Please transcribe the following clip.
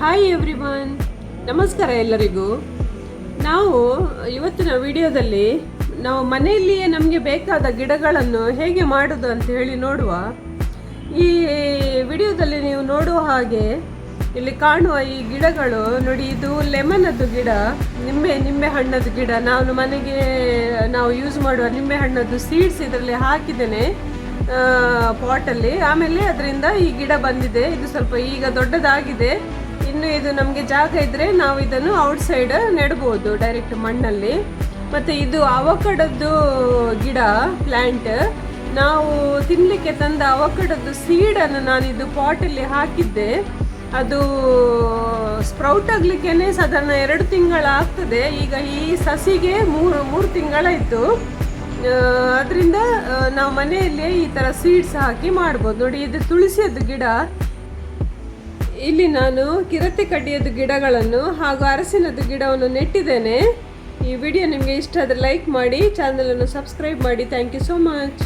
Hi everyone ನಮಸ್ಕಾರ ಎಲ್ಲರಿಗೂ. ನಾವು ಇವತ್ತಿನ ವಿಡಿಯೋದಲ್ಲಿ ನಾವು ಮನೆಯಲ್ಲಿಯೇ ನಮಗೆ ಬೇಕಾದ ಗಿಡಗಳನ್ನು ಹೇಗೆ ಮಾಡೋದು ಅಂತ ಹೇಳಿ ನೋಡುವ. ಈ ವಿಡಿಯೋದಲ್ಲಿ ನೀವು ನೋಡುವ ಹಾಗೆ ಇಲ್ಲಿ ಕಾಣುವ ಈ ಗಿಡಗಳು ನೋಡಿ, ಇದು ಲೆಮನದ್ದು ಗಿಡ, ನಿಂಬೆ ನಿಂಬೆ ಹಣ್ಣದ್ದು ಗಿಡ. ನಾನು ಮನೆಗೆ ನಾವು ಯೂಸ್ ಮಾಡುವ ನಿಂಬೆ ಹಣ್ಣದ್ದು ಸೀಡ್ಸ್ ಇದರಲ್ಲಿ ಹಾಕಿದ್ದೇನೆ ಪಾಟಲ್ಲಿ ಆಮೇಲೆ ಅದರಿಂದ ಈ ಗಿಡ ಬಂದಿದೆ. ಇದು ಸ್ವಲ್ಪ ಈಗ ದೊಡ್ಡದಾಗಿದೆ. ಇನ್ನು ಇದು ನಮಗೆ ಜಾಗ ಇದ್ರೆ ನಾವು ಇದನ್ನು ಔಟ್ ಸೈಡ್ ನೆಡ್ಬೋದು ಡೈರೆಕ್ಟ್ ಮಣ್ಣಲ್ಲಿ. ಮತ್ತೆ ಇದು ಅವಕಡದ್ದು ಗಿಡ ಪ್ಲ್ಯಾಂಟ್ ನಾವು ತಿನ್ನಲಿಕ್ಕೆ ತಂದ ಅವಕಡದ್ದು ಸೀಡನ್ನು ನಾನು ಇದು ಪಾಟಲ್ಲಿ ಹಾಕಿದ್ದೆ. ಅದು ಸ್ಪ್ರೌಟ್ ಆಗ್ಲಿಕ್ಕೆ ಸಾಧಾರಣ ಎರಡು ತಿಂಗಳಾಗ್ತದೆ ಈಗ ಈ ಸಸಿಗೆ ಮೂರು ಮೂರು ತಿಂಗಳಾಯಿತು. ಅದರಿಂದ ನಾವು ಮನೆಯಲ್ಲೇ ಈ ಥರ ಸೀಡ್ಸ್ ಹಾಕಿ ಮಾಡ್ಬೋದು. ನೋಡಿ, ಇದು ತುಳಸಿಯದ್ದು ಗಿಡ. ಇಲ್ಲಿ ನಾನು ಕಿರತೆ ಕಡ್ಡಿಯದ್ದು ಗಿಡಗಳನ್ನು ಹಾಗೂ ಅರಸಿನದ್ದು ಗಿಡವನ್ನು ನೆಟ್ಟಿದ್ದೇನೆ. ಈ ವಿಡಿಯೋ ನಿಮಗೆ ಇಷ್ಟ ಆದರೆ ಲೈಕ್ ಮಾಡಿ ಚಾನಲನ್ನು ಸಬ್ಸ್ಕ್ರೈಬ್ ಮಾಡಿ. Thank you so much